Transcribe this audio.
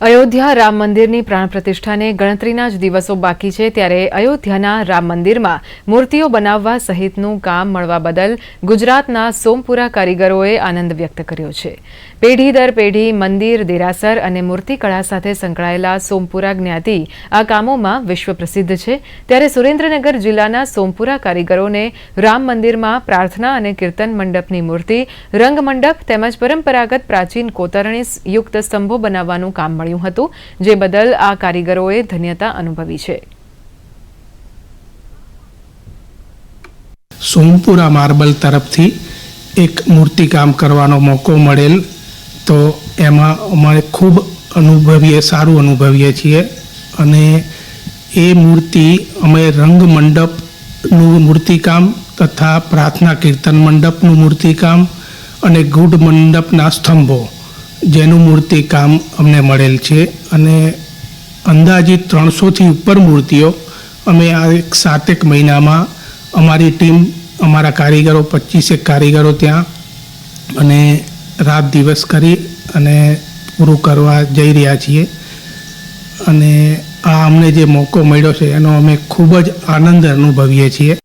અયોધ્યા રામ મંદિરની પ્રાણ પ્રતિષ્ઠાને ગણતરીના જ દિવસો બાકી છે ત્યારે અયોધ્યાના રામ મંદિરમાં મૂર્તિઓ બનાવવા સહિતનું કામ મળવા બદલ ગુજરાતના સોમપુરા કારીગરોએ આનંદ વ્યક્ત કર્યો છે. પેઢી દર પેઢી મંદિર, દેરાસર અને મૂર્તિકળા સાથે સંકળાયેલા સોમપુરા જ્ઞાતિ આ કામોમાં વિશ્વ પ્રસિદ્ધ છે. ત્યારે સુરેન્દ્રનગર જિલ્લાના સોમપુરા કારીગરોને રામ મંદિરમાં પ્રાર્થના અને કીર્તન મંડપની મૂર્તિ, રંગમંડપ તેમજ પરંપરાગત પ્રાચીન કોતરણી યુક્ત સ્તંભો બનાવવાનું કામ મળ્યું હતું, જે બદલ આ કારીગરોએ ધન્યતા અનુભવી છે. સોમપુરા માર્બલ તરફથી એક મૂર્તિકામ કરવાનો મોકો મળેલ, તો એમાં અમારે ખૂબ અનુભવીએ, સારું અનુભવીએ છીએ. અને એ મૂર્તિ અમે રંગ મંડપનું મૂર્તિકામ તથા પ્રાર્થના કીર્તન મંડપનું મૂર્તિકામ અને ગુડ મંડપના સ્તંભો જેનું મૂર્તિ કામ અમને મળેલ છે અને અંદાજિત ત્રણસોથી ઉપર મૂર્તિઓ અમે આ એક સાતેક મહિનામાં અમારી ટીમ, અમારા કારીગરો પચીસેક કારીગરો ત્યાં અને રાત દિવસ કરી અને પૂરું કરવા જઈ રહ્યા છીએ. અને આ અમને જે મોકો મળ્યો છે એનો અમે ખૂબ જ આનંદ અનુભવીએ છીએ.